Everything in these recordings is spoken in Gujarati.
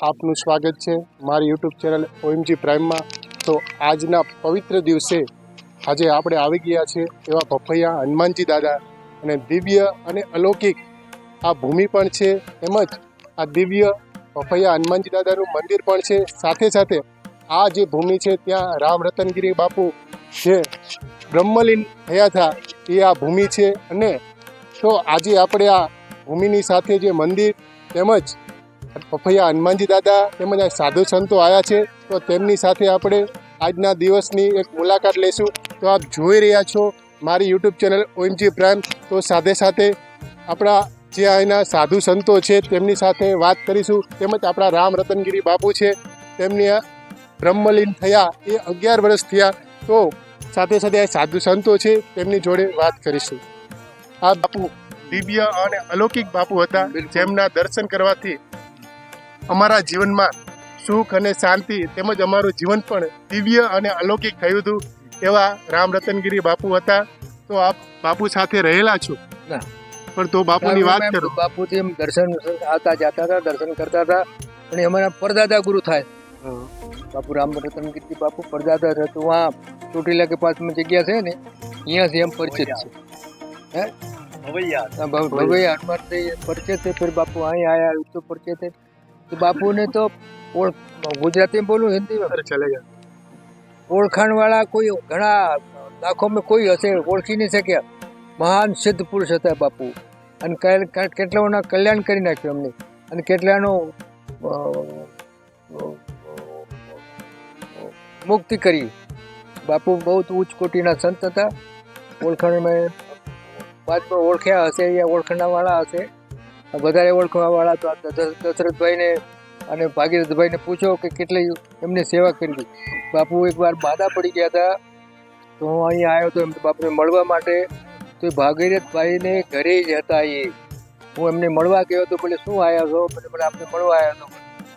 આપનું સ્વાગત છે મારી યુટ્યુબ ચેનલ ઓએમજી પ્રાઇમમાં. તો આજના પવિત્ર દિવસે આજે આપણે આવી ગયા છે એવા ભફૈયા હનુમાનજી દાદા અને દિવ્ય અને અલૌકિક આ ભૂમિ પણ છે, તેમજ આ દિવ્ય ભફૈયા હનુમાનજી દાદાનું મંદિર પણ છે. સાથે સાથે આ જે ભૂમિ છે ત્યાં રામ રતનગીરી બાપુ જે બ્રહ્મલીન થયા હતા, એ આ ભૂમિ છે. અને તો આજે આપણે આ ભૂમિની સાથે જે મંદિર તેમજ પફૈયા હનુમાનજી દાદા તેમજ આ સાધુ સંતો આવ્યા છે તો તેમની સાથે આપણે આજના દિવસની એક મુલાકાત લઈશું. તો આપ જોઈ રહ્યા છો મારી યુટ્યુબ ચેનલ ઓએમજી પ્રાઇમ. તો સાથે સાથે આપણા જે અહીંના સાધુ સંતો છે તેમની સાથે વાત કરીશું. તેમજ આપણા રામ રતનગીરી બાપુ છે તેમની આ બ્રહ્મલીન થયા એ અગિયાર વર્ષ થયા. તો સાથે સાથે આ સાધુ સંતો છે તેમની જોડે વાત કરીશું. આ બાપુ દિવ્ય અને અલૌકિક બાપુ હતા. જેમના દર્શન કરવાથી અમારા જીવનમાં સુખ અને શાંતિ તેમજ અમારું જીવન પણ દિવ્ય અને અલૌકિક થયું હતું એવા રામ રતનગીરી બાપુ હતા. તો આપ બાપુ સાથે રહેલા છો? પણ તો બાપુની વાત કરો. બાપુથી દર્શન આવતા જતા હતા દર્શન કરતા હતા અને અમારા પરદાદા ગુરુ થાય. બાપુ રામ રતનગીરી બાપુ પરદાદા હતા. તો વાં ચોટીલા કે પાસમાં જગ્યા છે ને અહીંયા એમ પરિચિત છે. હે? ભવૈયા ભવૈયા પરિચિત છે. ફિર બાપુ અહીં આયા તો પરિચિત છે. तो बापू ने तो ओळ ગુજરાતી में बोलूं हिंदी में અરે ચલેગા ઓળખાણ વાળા કોઈ ઘણા લાખોમાં કોઈ હશે ઓળખી નહીં શક્યા મહાન સિદ્ધ પુરુષ હતા બાપુ અને કે- કે- કેટલાઓના કલ્યાણ કરી નાખ્યું એમને અને કેટલાનો અ, અ, મુક્તિ કરી બાપુ બહુ ઉચ્ચ કોટીના સંત હતા ઓળખાણમાં બાદમાં ઓળખ્યા હશે યા ઓળખાણના વાળા હશે વધારે ઓળખવા વાળા તો દશરથભાઈને અને ભાગીરથભાઈને પૂછો કે કેટલી એમની સેવા કરી. બાપુ એકવાર બાધા પડી ગયા હતા, તો હું અહીં આવ્યો હતો એમ બાપુને મળવા માટે, તો એ ભાગીરથભાઈને ઘરે જ હતા એ. હું એમને મળવા ગયો હતો બોલે, શું આવ્યા છો? મને બોલે આપણે મળવા આવ્યા હતો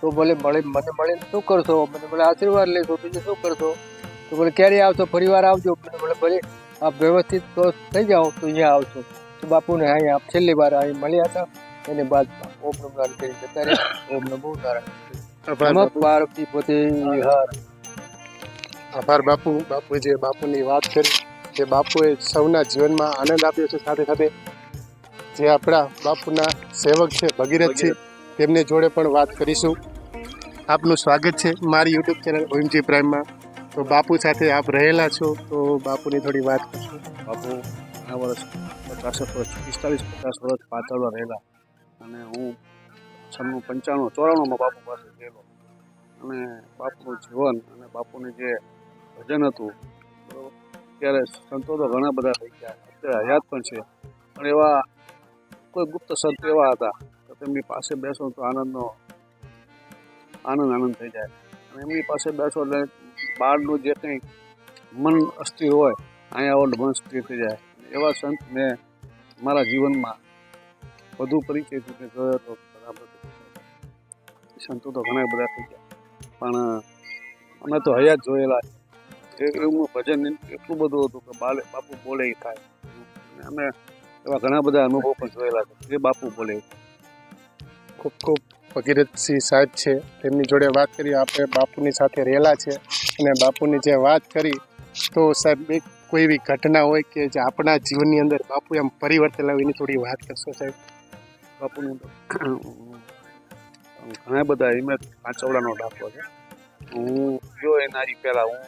તો બોલે, મળે, મને મળીને શું કરશો? મને બોલે, આશીર્વાદ લેશો, બીજું શું કરશો? તો બોલે, ક્યારે આવશો? ફરીવાર આવજો. મને બોલે, ભલે, આપ વ્યવસ્થિત તો થઈ જાઓ, તો અહીંયા આવશો. તો બાપુને અહીં આપ છેલ્લી વાર અહીં મળ્યા હતા. એને બાદ ઓમ નમ નારાયણ કરી અત્યારે ઓમ નમો નારાયણ. પાર્વતી પોતે હર આભાર બાપુ. બાપુ જે બાપુની વાત કરી જે બાપુએ સૌના જીવનમાં આનંદ આપ્યો છે સાથે સાથે જે આપણા બાપુના સેવક છે ભગીરથ છે તેમને જોડે પણ વાત કરીશું. આપનું સ્વાગત છે મારી યુટ્યુબ ચેનલ ઓએમજી પ્રાઇમમાં. તો બાપુ સાથે આપ રહેલા છો તો બાપુની થોડી વાત કરશો. બાપુ આ વર્ષ પચાસ વર્ષ પિસ્તાલીસ પચાસ વર્ષ પાછળમાં રહેલા. અને હું છન્નું પંચાણું, ચોરાણુંમાં બાપુ પાસે ગયેલો. અને બાપુનું જીવન અને બાપુનું જે ભજન હતું બરોબર ત્યારે સંતો તો ઘણા બધા થઈ ગયા. અત્યારે હયાત પણ છે. પણ એવા કોઈ ગુપ્ત સંત એવા હતા કે તેમની પાસે બેસો તો આનંદનો, આનંદ આનંદ થઈ જાય. અને એમની પાસે બેસો એટલે બહારનું જે કંઈ મન અસ્થિર હોય, અહીંયા આવો મન સ્થિર થઈ જાય. એવા સંત મેં મારા જીવનમાં વધુ પરિચય સુધી હતો બરાબર સંતો તો ઘણા બધા થઈ ગયા. પણ, અમે તો હયાત જોયેલા એ એમનું ભજન એટલું બધું હતું કે બાલે, બાપુ બોલે થાય. અમે એવા ઘણા બધા અનુભવ પણ જોયેલા છે જે બાપુ બોલે ખૂબ ખૂબ ભગીરથસિંહ સાહેબ છે. તેમની જોડે વાત કરી, આપણે બાપુની સાથે રહેલા છે. અને બાપુની જે વાત કરી, તો સાહેબ એક કોઈ એવી ઘટના હોય કે જે આપણા જીવનની અંદર બાપુ એમ પરિવર્તન લાવે થોડી વાત કરશો સાહેબ? બાપુનું ઘણા બધા એમ પાંચવડાનો દાખલો છે. હું ગયો એના ઈ પહેલાં, હું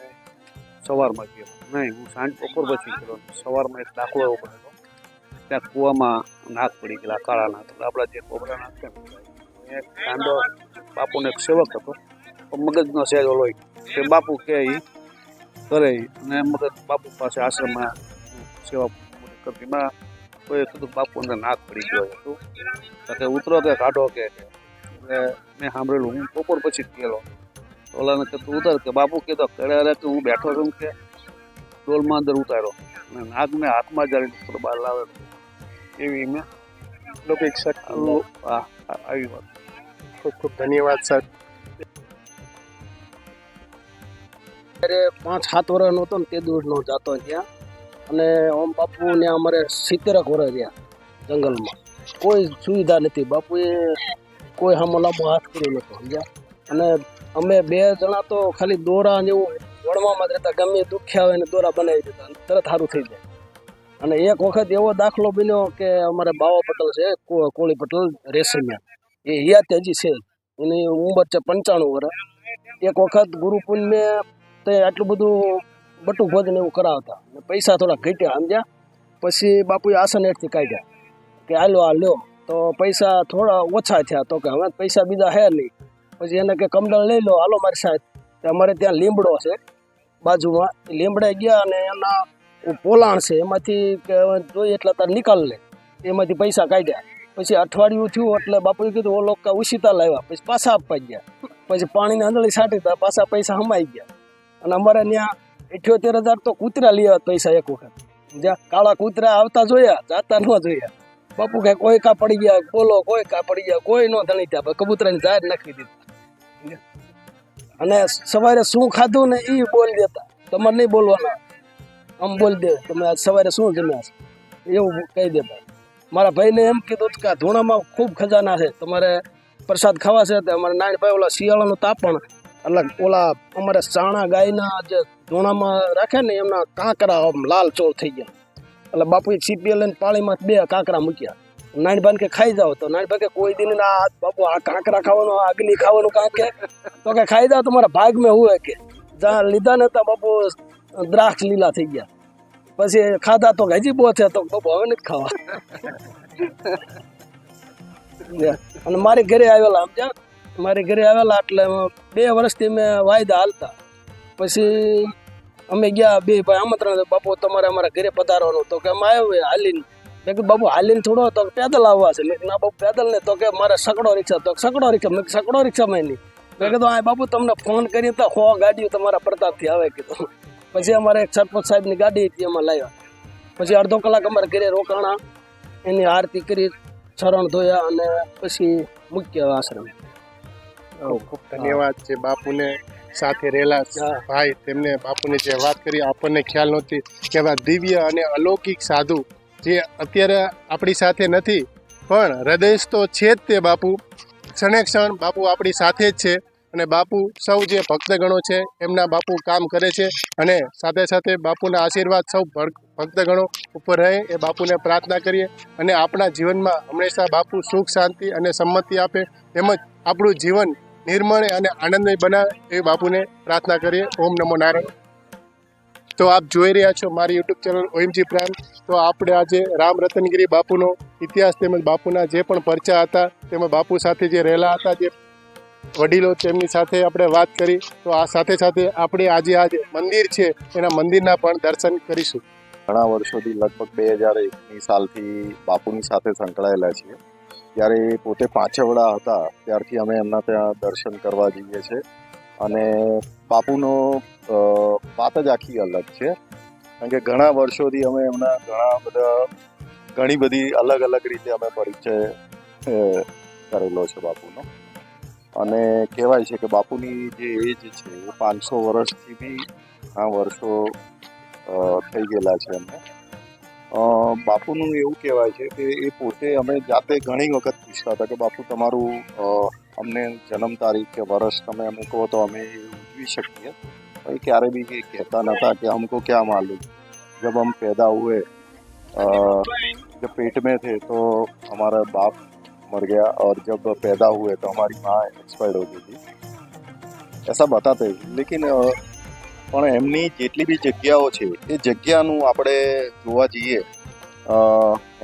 સવારમાં ગયો. નહીં, હું સાંજ બપોર પછી ગયો. સવારમાં એક દાખલો એવો બનેલો ત્યાં કૂવામાં નાક પડી ગયેલા, કાળા નાક. આપણા જે કોબરા નાક છે ને કાંદો બાપુને એક સેવક હતો. પણ મગજનો સહેજ ઓલો. તે બાપુ કે એ કરે અને મગજ બાપુ પાસે આશ્રમમાં સેવા કરતી. કોઈ કીધું બાપુ અંદર નાક પડી ગયો હતું. કે ઉતરો કે કાઢો કે. એટલે મેં સાંભળેલું હું બપોર પછી ગયેલો. ઓલાને કે તું ઉતાર કે બાપુ કીધો કરે અરે કે હું બેઠો છું કે. ડોલમાં અંદર ઉતાર્યો. અને નાક મેં હાથમાં જાળી ઉપર બહાર લાવે એવી મેં લોકો એક આ- આવી વાત. ખૂબ ખૂબ ધન્યવાદ સર સાહેબ પાંચ સાત વર્ષનો હતો ને તે દૂર નો જતો ત્યાં. અને ઓમ બાપુ ને અમારે સિત્તેરક વર્ષ રહ્યા જંગલમાં. કોઈ સુવિધા નથી. બાપુએ કોઈ હામો લાંબો હાથ કર્યો નહોતો, સમજ્યા? અને અમે બે જણા તો ખાલી દોરા ને એવું વણવામાં જ રહેતા. ગમે એ આવે હોય ને દોરા બનાવી દેતા. તરત સારું થઈ જાય. અને એક વખત એવો દાખલો બન્યો કે અમારે બાવા પટેલ છે કોળી પટેલ રેશમિયા. એ હિયાત હજી છે. એની ઉંમર છે પંચાણું વર્ષ. એક વખત ગુરુ પૂનમે તે આટલું બધું બટુક ભોજન એવું કરાવતા. ને પૈસા થોડા ઘટ્યા સમજ્યા? પછી બાપુએ આસન હેઠથી કાઢ્યા. કે હાલો, આ લ્યો. તો પૈસા થોડા ઓછા થયા. તો કે હવે પૈસા બીજા હે નહીં. પછી એને કે કમડલ લઈ લો. હાલો મારી સાહેબ. અમારે ત્યાં લીમડો છે બાજુમાં. લીમડે ગયા અને એના પોલાણ છે. એમાંથી કે જોઈએ એટલે તાર નિકાલ લે. એમાંથી પૈસા કાઢ્યા. પછી અઠવાડિયું થયું એટલે બાપુએ કીધું, ઓલો કા ઉછીતા લાવ્યા. પછી પાછા આપવા ગયા. પછી પાણીની આંધળી છાંટી પાછા પૈસા હમાઈ ગયા. અને અમારે ત્યાં અઠ્યોતેર હજાર તો કૂતરા લીયા પૈસા એક વખત. જ્યાં કાળા કૂતરા આવતા જોયા, જાતા ન જોયા. બાપુ કે કોઈ કા પડી ગયા, બોલો, કોઈ કા પડી ગયા, કોઈ ન ધણી ત્યાં કબૂતરાની જાહેર નાખી દીધી. અને સવારે શું ખાધું ને એ બોલી દેતા. તમારે નહીં બોલવાના. આમ બોલી દે, તમે આજ સવારે શું જમ્યા છે? એવું કહી દેતા મારા ભાઈને એમ કીધું કે ધૂણામાં ખૂબ ખજાના છે. તમારે પ્રસાદ ખાવા છે અમારે નાની ભાઈ ઓલા શિયાળાનું તાપણ એટલે ઓલા અમારે ચાણા ગાયના જે ધૂણામાં રાખે ને એમના કાંકરા લાલ ચોળ થઈ ગયા. એટલે બાપુએ સીપીએ લઈને પાણીમાં બે કાંકરા મૂક્યા. નાનભાઈ કે ખાઈ જાઓ તો નાનભાઈ કે કોઈ દિન ના બાપુ આ કાંકરા ખાવાનું અગ્નિ ખાવાનું કાંકે તો કે ખાઈ જાઓ, તમારા ભાગ મેં હુએ કે. જ્યાં લીધા ને ત્યાં બાપુ, દ્રાક્ષ લીલા થઈ ગયા. પછી ખાધા તો હજી બહુ છે તો બાપુ હવે નથી ખાવા. અને મારી ઘરે આવેલા, સમજ્યા? મારી ઘરે આવેલા એટલે બે વર્ષથી મેં વાયદા હાલતા. પછી અમે ગયા બે ભાઈ આમંત્રણ બાપુ, તમારે અમારા ઘરે પધારવાનું. તો કે અમે આવ્યો હાલીને. મેં કીધું, બાપુ, હાલીને થોડો તો પેદલ આવવા છે. મેં ના, બાપુ, પેદલ ને તો કે, મારે સકડો રિક્ષા. તો સકડો રિક્ષા. મેં સકડો રિક્ષામાં નહીં. મેં કીધું, આ બાપુ, તમને ફોન કરી તો હો, ગાડીઓ તમારા પ્રતાપથી આવે, કીધું. પછી અમારે એક સરપંચ સાહેબની ગાડી હતી, એમાં લાવ્યા. પછી અડધો કલાક અમારા ઘરે રોકાણા. એની આરતી કરી ચરણ ધોયા અને પછી મૂક્યા આશ્રમ. ખૂબ ખૂબ ધન્યવાદ છે બાપુને સાથે રહેલા. ભાઈ તેમને બાપુને જે વાત કરી આપણને ખ્યાલ નહોતી કે એવા દિવ્ય અને અલૌકિક સાધુ જે અત્યારે આપણી સાથે નથી પણ હૃદય તો છે જ તે બાપુ. ક્ષણે ક્ષણ બાપુ આપણી સાથે જ છે. અને બાપુ સૌ જે ભક્તગણો છે, એમના બાપુ કામ કરે છે અને સાથે સાથે બાપુના આશીર્વાદ સૌ ભક્તગણો ઉપર રહે, એ બાપુને પ્રાર્થના કરીએ અને આપણા જીવનમાં હંમેશા બાપુ સુખ, શાંતિ અને સંમતિ આપે, તેમજ આપણું જીવન નિર્મળ અને આનંદમય બનાવે, એ બાપુને પ્રાર્થના કરીએ. ઓમ નમો નારાયણ. તો આપ જોઈ રહ્યા છો મારી યુટ્યુબ ચેનલ ઓએમજી પ્રાઇમ તો આપણે આજે રામ રતનગીરી બાપુનો ઇતિહાસ તેમજ બાપુના જે પણ પરચા હતા, તેમજ બાપુ સાથે જે રહેલા હતા, જે વડીલો તેમની સાથે આપણે વાત કરી. તો આ સાથે સાથે આપણે આજે આ જે મંદિર છે, એના મંદિરના પણ દર્શન કરીશું. ઘણા વર્ષોથી લગભગ બે હજાર એકની સાલથી બાપુની સાથે સંકળાયેલા છીએ. જ્યારે એ પોતે પાંચવડા હતા, ત્યારથી અમે એમના ત્યાં દર્શન કરવા જઈએ છીએ. અને બાપુનો વાત જ આખી અલગ છે. કારણ કે ઘણા વર્ષોથી અમે એમના ઘણા બધા, ઘણી બધી અલગ અલગ રીતે અમે પરિચય કરેલો છે બાપુનો. અને કહેવાય છે કે બાપુની જે એજ છે એ પાંચસો વર્ષથી બી આ વર્ષો થઈ ગયેલા છે એમને. બાપુનું એવું કહેવાય છે કે એ પોતે અમે જાતે ઘણી વખત પૂછતા હતા કે બાપુ તમારું અમને જન્મ તારીખ કે વર્ષ તમે અમુક કહો તો અમે ઉજવી શકીએ. એ ક્યારે બી કહેતા નતા કે અમકો ક્યાં માલુમ? જબ અમ પેદા હુએ જબ પેટ મેં થે તો અમારા બાપ मर गया और जब पैदा हुए तो हमारी माँ एक्सपायर्ड हो गई थी ऐसा बताते लेकिन अ, પણ એમની જેટલી બી જગ્યાઓ છે એ જગ્યાનું આપણે જોવા જઈએ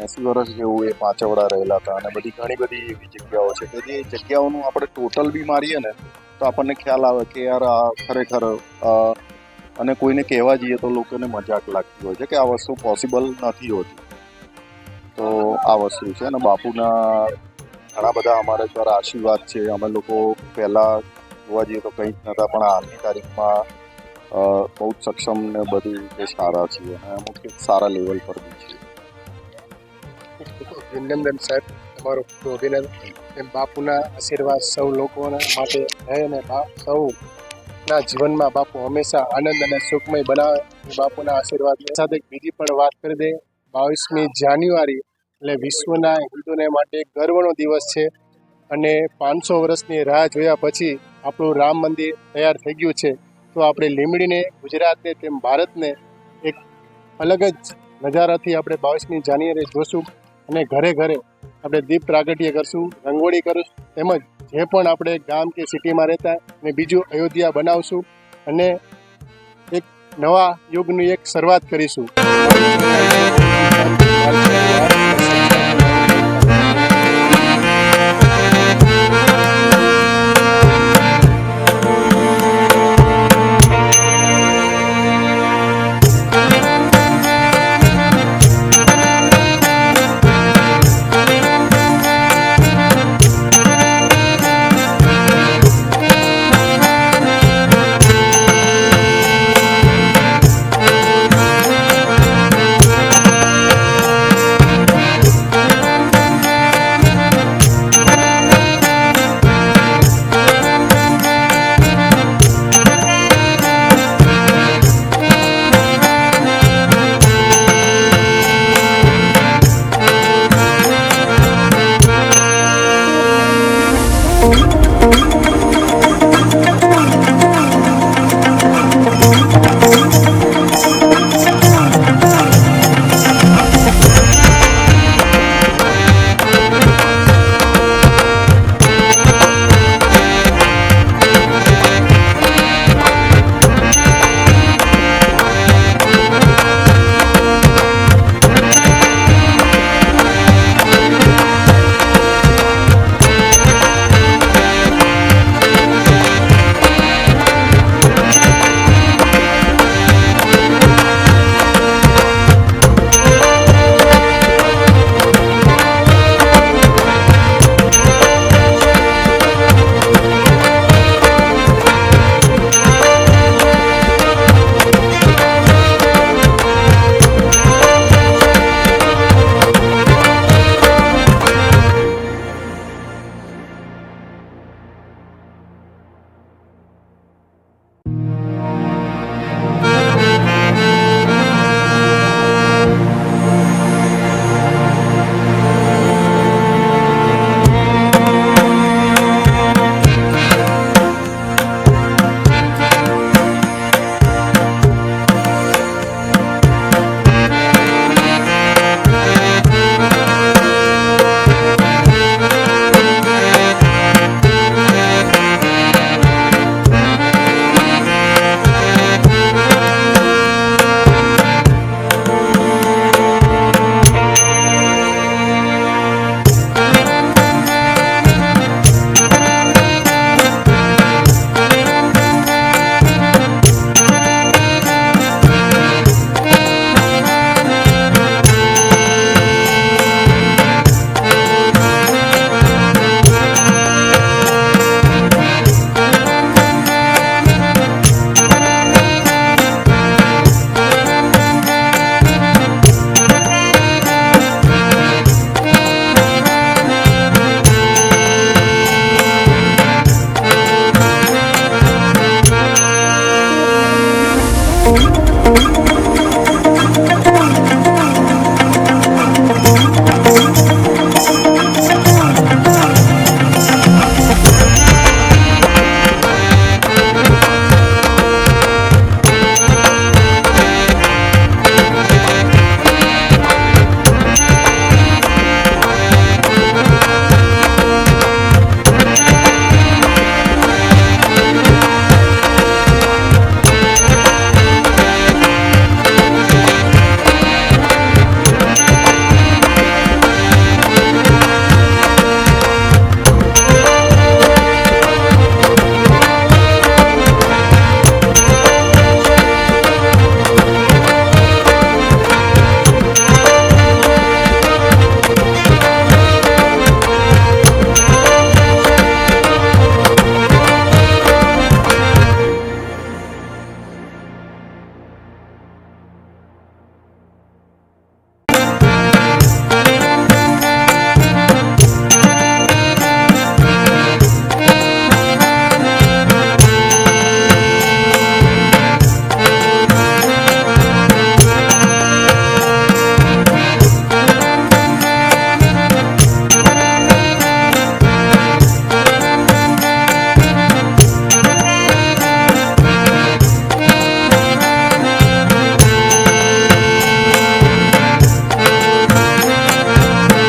એસી વર્ષ જેવું એ પાંચવડા રહેલા હતા અને બધી ઘણી બધી એવી જગ્યાઓ છે કે જે જગ્યાઓનું આપણે ટોટલ બી મારીએ ને તો આપણને ખ્યાલ આવે કે યાર આ ખરેખર અ, અને કોઈને કહેવા જઈએ તો લોકોને મજાક લાગતી હોય છે કે આ વસ્તુ પોસિબલ નથી હોતી તો આ વસ્તુ છે અને બાપુના ઘણા બધા અમારા દ્વારા આશીર્વાદ છે. અમે લોકો પહેલાં જોવા જઈએ તો કંઈ જ નહોતા, પણ આજની તારીખમાં બહુ જ સક્ષમ ને બધી રીતે સારા છીએ અને અમુક સારા લેવલ પર બી છીએ. અભિનંદન સાહેબ, તમારો ખૂબ અભિનંદન. એમ બાપુના આશીર્વાદ સૌ લોકોના માટે રહે અને સૌના જીવનમાં બાપુ હંમેશા આનંદ અને સુખમય બનાવે. બાપુના આશીર્વાદ સાથે બીજી પણ વાત કરી દે. બાવીસમી જાન્યુઆરી એટલે વિશ્વના હિન્દુને માટે ગર્વનો દિવસ છે. અને પાંચસો વર્ષની રાહ જોયા પછી આપણું રામ મંદિર તૈયાર થઈ ગયું છે. તો આપણે લીમડીને, ગુજરાતને તેમ ભારતને એક અલગ જ નજારાથી આપણે બાવીસમી જાન્યુઆરી જોશું. અને ઘરે ઘરે આપણે દીપ પ્રાગટ્ય કરશું, રંગોળી કરીશું, તેમજ જે પણ આપણે ગામ કે સિટીમાં રહેતા અને બીજું અયોધ્યા બનાવશું. અને એક નવા યુગની એક શરૂઆત કરીશું.